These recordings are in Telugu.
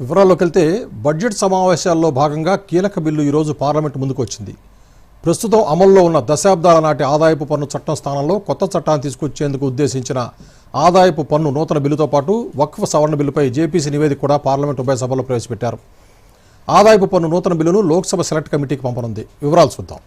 వివరాల్లోకి వెళ్తే బడ్జెట్ సమావేశాల్లో భాగంగా కీలక బిల్లు ఈరోజు పార్లమెంట్ ముందుకు వచ్చింది ప్రస్తుతం అమల్లో ఉన్న దశాబ్దాల నాటి ఆదాయపు పన్ను చట్టం స్థానంలో కొత్త చట్టాన్ని తీసుకొచ్చేందుకు ఉద్దేశించిన ఆదాయపు పన్ను నూతన బిల్లుతో పాటు వక్ఫ్ సవరణ బిల్లుపై జేపీసీ నివేదిక కూడా పార్లమెంట్ ఉభయ సభలో ప్రవేశపెట్టారు. ఆదాయపు పన్ను నూతన బిల్లును లోక్సభ సెలెక్ట్ కమిటీకి పంపనుంది. వివరాలు చూద్దాం.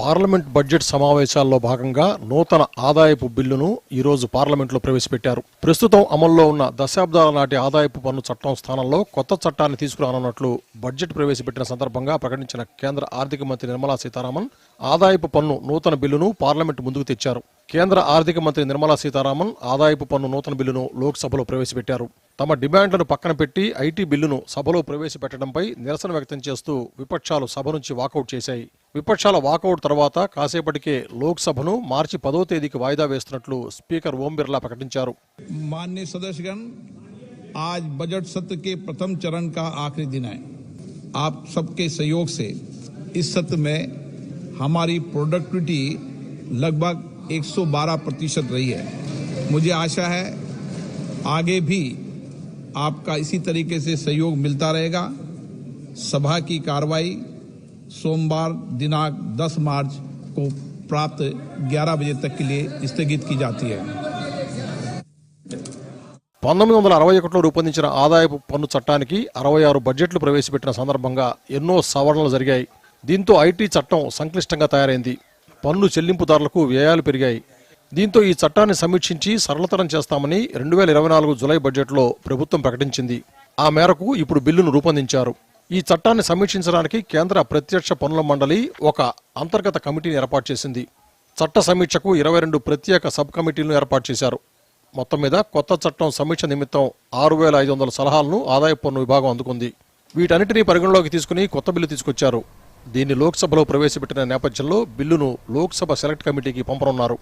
పార్లమెంట్ బడ్జెట్ సమావేశాల్లో భాగంగా నూతన ఆదాయపు బిల్లును ఈరోజు పార్లమెంట్లో ప్రవేశపెట్టారు. ప్రస్తుతం అమల్లో ఉన్న దశాబ్దాల నాటి ఆదాయపు పన్ను చట్టం స్థానంలో కొత్త చట్టాన్ని తీసుకురానున్నట్లు బడ్జెట్ ప్రవేశపెట్టిన సందర్భంగా ప్రకటించిన కేంద్ర ఆర్థిక మంత్రి నిర్మలా సీతారామన్ ఆదాయపు పన్ను నూతన బిల్లును పార్లమెంట్ ముందుకు తెచ్చారు. కేంద్ర ఆర్థిక మంత్రి నిర్మలా సీతారామన్ ఆదాయపు పన్ను నూతన బిల్లును లోక్సభలో ప్రవేశపెట్టారు. తమ డిమాండ్లను పక్కన పెట్టి ఐటీ బిల్లును సభలో ప్రవేశపెట్టడంపై నిరసన వ్యక్తం చేస్తూ విపక్షాలు సభ నుంచి వాకౌట్ చేశాయి. విపక్షాల వాకౌట్ తర్వాత కాసేపటికే లోక్సభను మార్చి పదో తేదీకి వాయిదా వేస్తున్నట్లు స్పీకర్ ఓం బిర్లా ప్రకటించారు माननीय सदस्यगण आज बजट सत्र के प्रथम चरण का आखिरी दिन है आप सबके सहयोग से इस सत्र में हमारी प्रोडक्टिविटी लगभग 112 प्रतिशत रही है मुझे आशा है आगे भी आपका इसी तरीके से सहयोग मिलता रहेगा सभा की कार्रवाई सोमवार दिनांक 10 मार्च को प्राप्त 11 बजे तक के लिए स्थगित की जाती है పంతొమ్మిది వందల అరవై ఒకటిలో రూపొందించిన ఆదాయపు పన్ను చట్టానికి అరవై ఆరు బడ్జెట్లు ప్రవేశపెట్టిన సందర్భంగా ఎన్నో సవరణలు జరిగాయి దీంతో ఐటీ చట్టం సంక్లిష్టంగా తయారైంది పన్ను చెల్లింపుదారులకు వ్యయాలు పెరిగాయి దీంతో ఈ చట్టాన్ని సమీక్షించి సరళతరం చేస్తామని రెండు వేల ఇరవై నాలుగు జులై బడ్జెట్లో ప్రభుత్వం ప్రకటించింది ఆ మేరకు ఇప్పుడు బిల్లును రూపొందించారు ఈ చట్టాన్ని సమీక్షించడానికి కేంద్ర ప్రత్యక్ష పన్నుల మండలి ఒక అంతర్గత కమిటీని ఏర్పాటు చేసింది. చట్ట సమీక్షకు ఇరవై రెండు ప్రత్యేక సబ్ కమిటీలను ఏర్పాటు చేశారు. మొత్తం మీద కొత్త చట్టం సమీక్ష నిమిత్తం ఆరు వేల ఐదు వందల సలహాలను ఆదాయ పన్ను విభాగం అందుకుంది. వీటన్నిటినీ పరిగణలోకి తీసుకుని కొత్త బిల్లు తీసుకొచ్చారు. దీన్ని లోక్సభలో ప్రవేశపెట్టిన నేపథ్యంలో బిల్లును లోక్సభ సెలెక్ట్ కమిటీకి పంపనున్నారు.